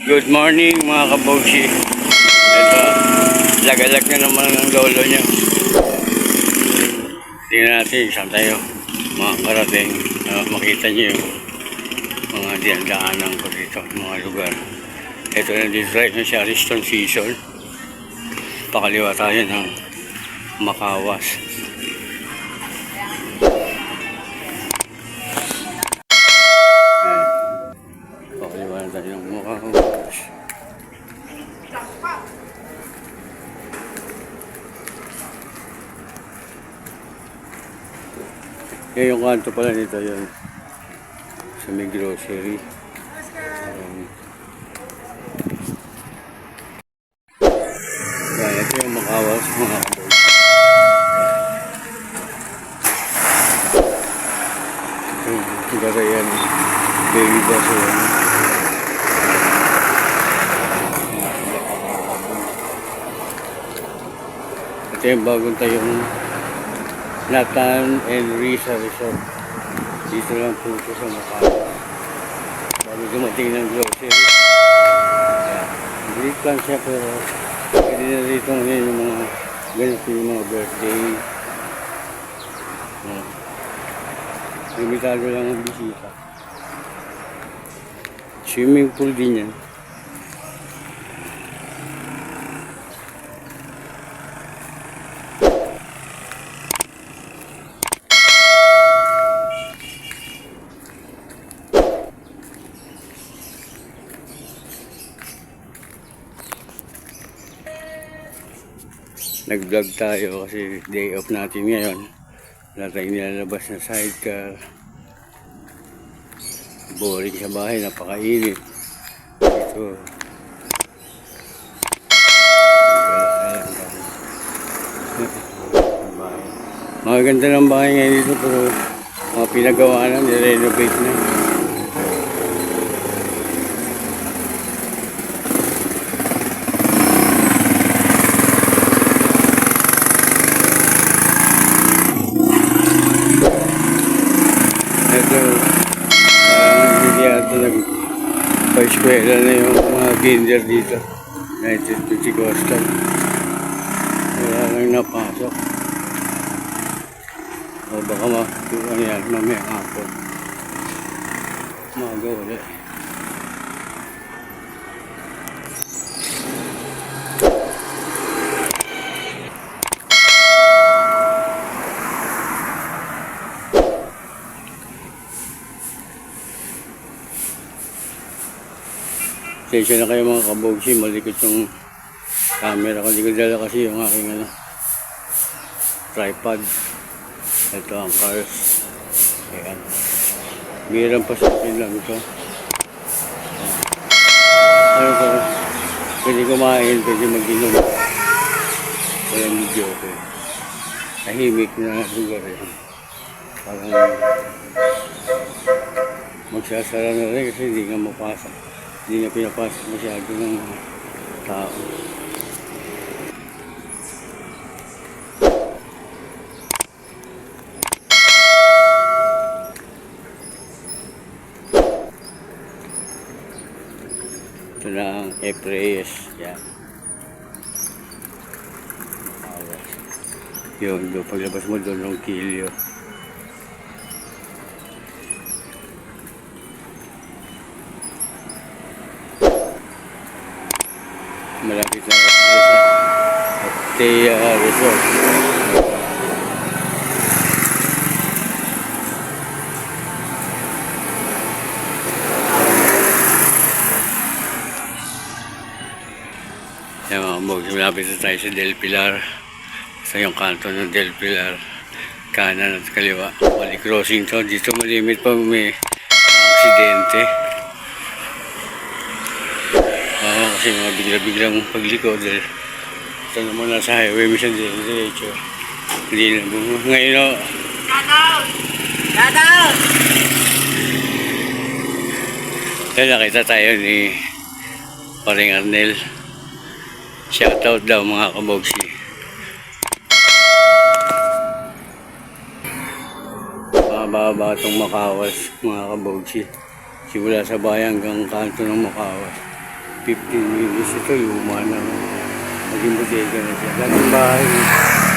Good morning mga kabogsi. Ito, lagalag na naman ng lolo niya. Tingnan natin, saan tayo mga karating. Uh, makita niyo yung mga diandaanan ko dito, mga lugar. Ito na dito right na siya, Ariston Season. Pakaliwa tayo ng Makawas. Yan yung kanto pala nito yun. Sa may grocery. Um, yan, ito yung mga kabog. Ito yung bus yun. Ito yung bagong tayong Natan and Risa Resort. Dito lang po ito sa Macau. Bago dumating ng grocery. Brief lang siya pero pwede na dito ngayon yung mga ganito yung mga birthday. Uh, limitado lang ang bisita. Swimming pool din yan. Nag-vlog tayo kasi day off natin ngayon. Wala tayong nilalabas na sidecar. Boring sa bahay, napakainit. Ito. Mga ganda ng bahay ngayon dito pero mga pinagawa na, nirenovate na. Ito, parang ata nag pa-eskwela na yung mga kinder dito. United Pentecostal. Wala lang napasok. O baka ma, ano yan, mamaya hapon. Maga ulit. Sensya na kayo mga kabogsi, malikot yung camera ko. Hindi ko dala kasi yung aking ano, tripod. Ito ang cars. Ayan. Mayroon pa sa akin lang ito. Ano ko, pwede kumain, pwede mag-inom. Kaya medyo okay. Tahimik na lugar yan. Parang magsasara na rin kasi hindi nga mapasok. Hindi nga pinapasok masyado ng tao. Ito na ang Epreyes. Yan. Yun, paglabas mo doon ng kilyo. Malapit lang ako sa Teya Resort. Yan mga mog, malapit na tayo sa Del Pilar. Sa yung kanto ng Del Pilar. Kanan at kaliwa. Mali crossing to. Dito malimit pag may aksidente. Oo, kasi mga bigla-biglang pagliko dahil ito naman nasa highway, minsan din diretso. Hindi na bumo. Ngayon o, Shoutout! Shoutout! kaya nakita tayo ni Paring Arnel. Shoutout daw mga kabogsi. Mababa itong Makawas, mga kabogsi. Simula sa bayan hanggang kanto ng Makawas. 15 minutes. Ito, luma na. Naging bodega na siya. Dating bahay,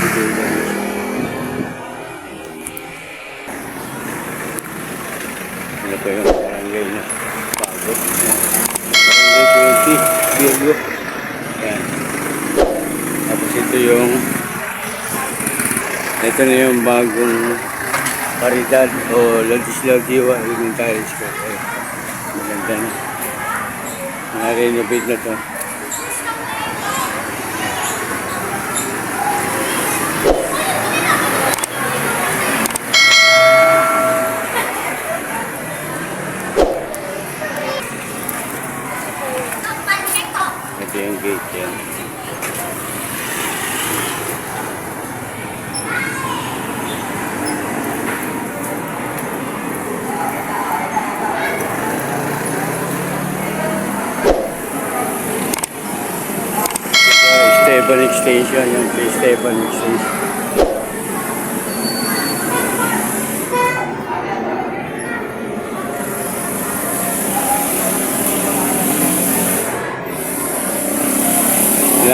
bodega na siya. Ano pa yung barangay na na. Barangay 20, Diego. Yan. Tapos ito yung ito na yung bagong karidad o legislativa elementary school. Ayun. Maganda na. Na-renovate na. Yung gate yan. Esteban Extension, yung Esteban Extension.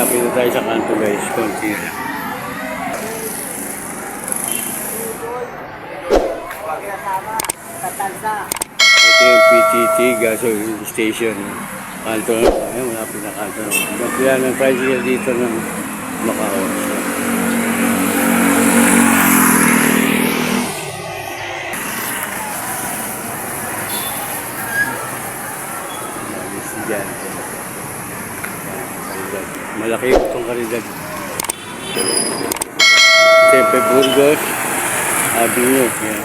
Malapit na tayo sa kanto guys, konti na. Ito yung PTT gasoline station. Kanto na tayo, malapit na kanto na. Kaya ng tricycle dito ng Macau. Karidad. Malaki itong karidad. Siyempre Burgos, Avenue. Yan.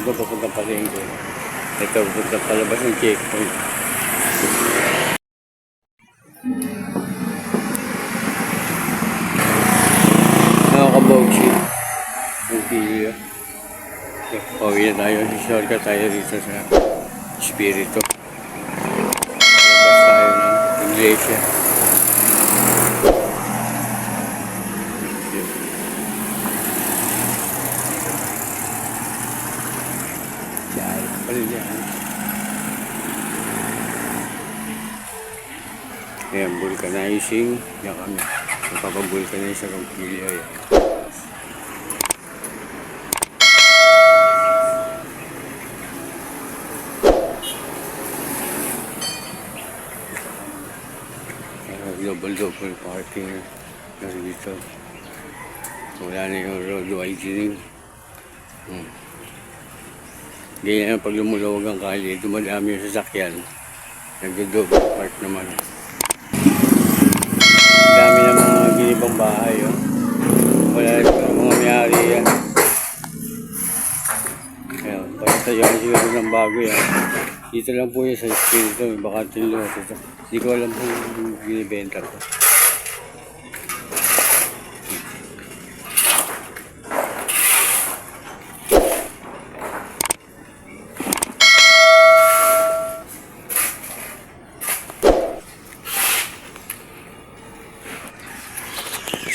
Ito papunta palengke. Ito papunta palabas ng checkpoint. Kabogsi. Ang pilyo. Pauwi na tayo. Shortcut tayo dito sa Espiritu. Labas tayo ng iglesia. Diyan pa rin yan. Ayan, vulcanizing. Yan kami. Napapavulcanize sa Rompilya. Yan. Uh, double-double parking na dito. Wala na yung road widening. Hmm. Ganyan pag lumulawag ang kali, dumadami yung sasakyan. Nagdo-double park naman. Dami ng mga ginibang bahay. Oh. Wala rin mga may-ari yan. Ayan, pagkatayan siguro ng bago yan. Dito lang po yan sa Espiritu, may bakanteng luwas ito. Hindi ko alam kung binibenta ko.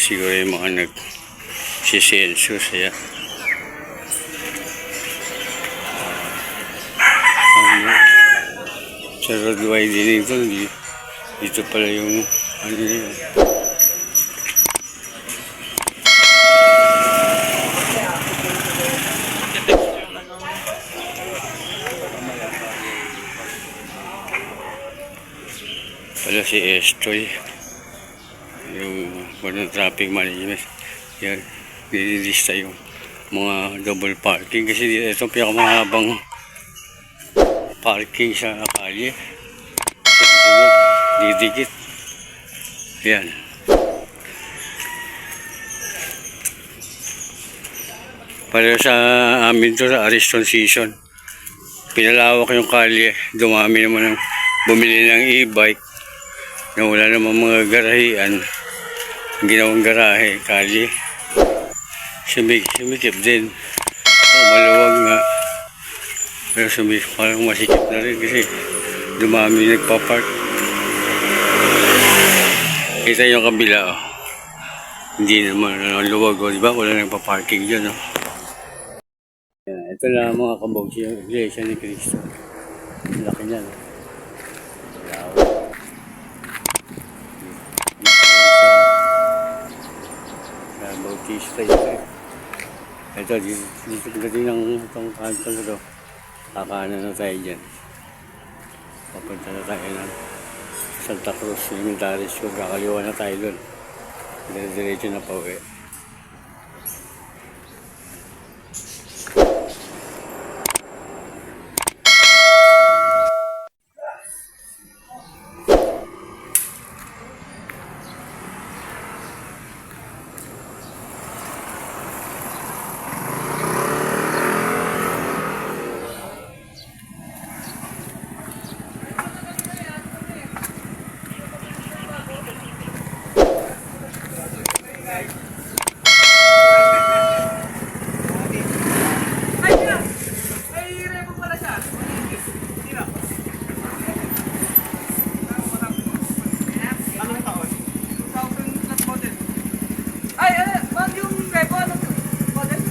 Siguro yung mga nag sisenso siya. Ano? Sa road widening ito, di- dito pala yung ano yun. Si Estoy yung ano, traffic management yan nililista yung mga double parking. Kasi di- ito pinakamahabang parking sa kalye. Didikit. Yan para sa amin to sa Ariston season pinalawak yung kalye. Dumami naman ng bumili ng e-bike na wala namang mga garahian. Ginawang garahe, kalye sumik, sumikip din oh, maluwag nga pero sumikip parang masikip na rin kasi dumami nagpa-park kita yung kabila oh. hindi naman uh, luwag oh, di ba wala nagpa-parking dyan oh. Yan, ito lang mga kabog yung iglesia ni Cristo laki niya no? Straight trip. Ito, dito, dito pagdating ng itong kanto na to. Kakanan na tayo dyan. Papunta na tayo ng Santa Cruz Elementary School. Kakaliwa na tayo doon. Dire-diretso na pa uwi. Anong taon? 2000 plus model. Ay, ano, ma'am, yung Revo, ano model?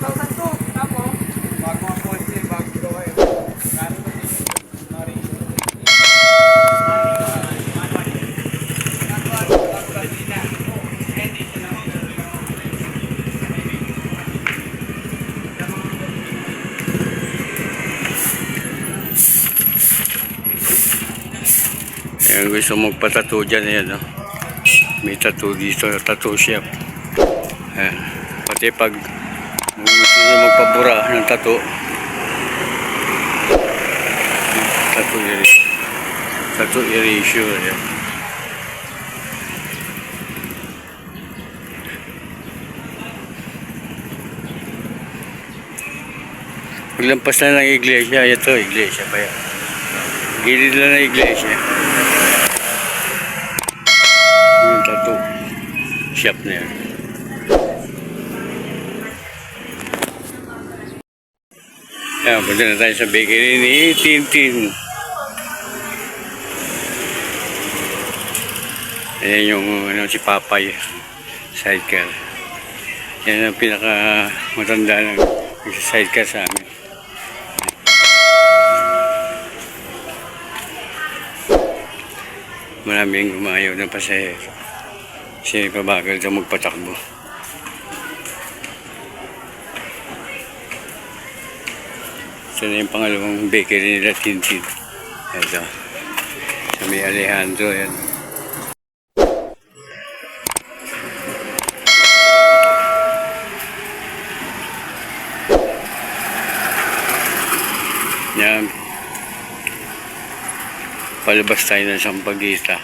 2002. Tapos? Bago ang kotse, bago gawa yun. Gano'n ba yung Mari? Ayan, gusto magpatato dyan, ayan, no? May tattoo dito, tattoo shop. Ayan. Pati pag gusto nyo magpabura ng tattoo, tattoo erasure. Tattoo erasure, ayan. Paglampas na ng iglesia, ito, iglesia pa yan. Gilid lang ng iglesia. Yung tattoo shop na yan. Ayan, punta na tayo sa bakery ni Tintin. Ayan yung ano, si Papay sidecar. Yan ang pinaka matanda ng sidecar sa amin. Maraming umayaw na pasahero. Kasi pabagal sa magpatakbo. Ito na yung pangalawang bakery nila Tintin. Ito. Sa may Alejandro yan. Yan. Palabas tayo ng Sampaguita.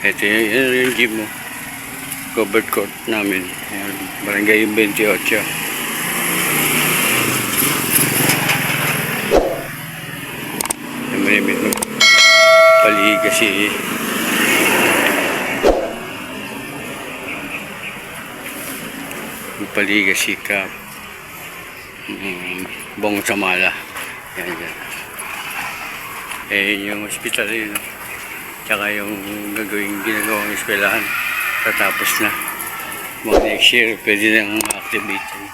Ito yung, yun yung gym mo. Covered court namin. Ayan, barangay 28. Yung malimit mo. Palihig kasi yung palihig kasi ka um, bong samala. Yan, yan. Eh, yung hospital yun. Tsaka yung gagawing ginagawang eskwelahan. Tatapos na. Mga next year, pwede nang activate yan.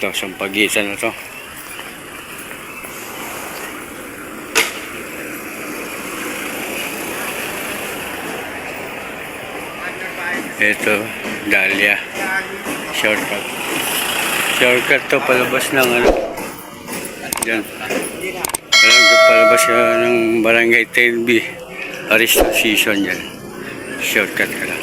Ito, sampagitan na to. Ito, Dahlia. Shortcut. Shortcut to palabas ng ano. Diyan. Alam palabas ka ng barangay 10B. Aristo season yan. Shortcut ka lang.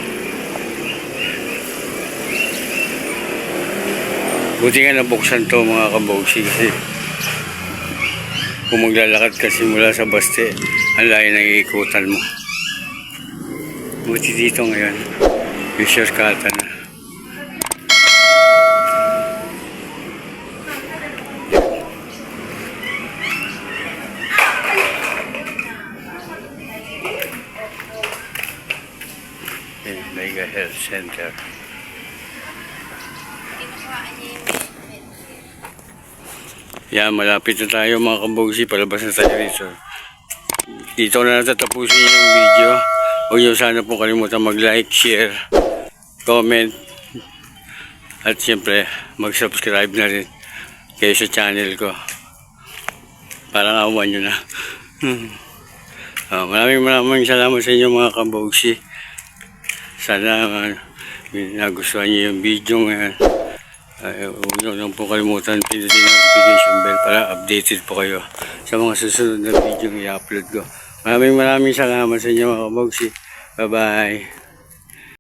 Buti nga nabuksan to mga kabogsi kasi kung maglalakad kasi mula sa baste, ang layo ng iikutan mo. Buti dito ngayon, yung shortcutan na. Yung Mega Health Center. Yan, malapit na tayo mga kabogsi. Palabas na tayo rito. Dito na natatapusin yung video. Huwag niyo sana po kalimutan mag-like, share, comment, at siyempre mag-subscribe na rin kayo sa channel ko. Parang awan nyo na. Ah, maraming maraming salamat sa inyo mga kabogsi. Sana uh, nagustuhan niyo yung video ngayon. Uh, huwag lang po kalimutan pindutin yung notification bell para updated po kayo sa mga susunod na video na i-upload ko. Maraming maraming salamat sa inyo mga kabogsi. Bye-bye.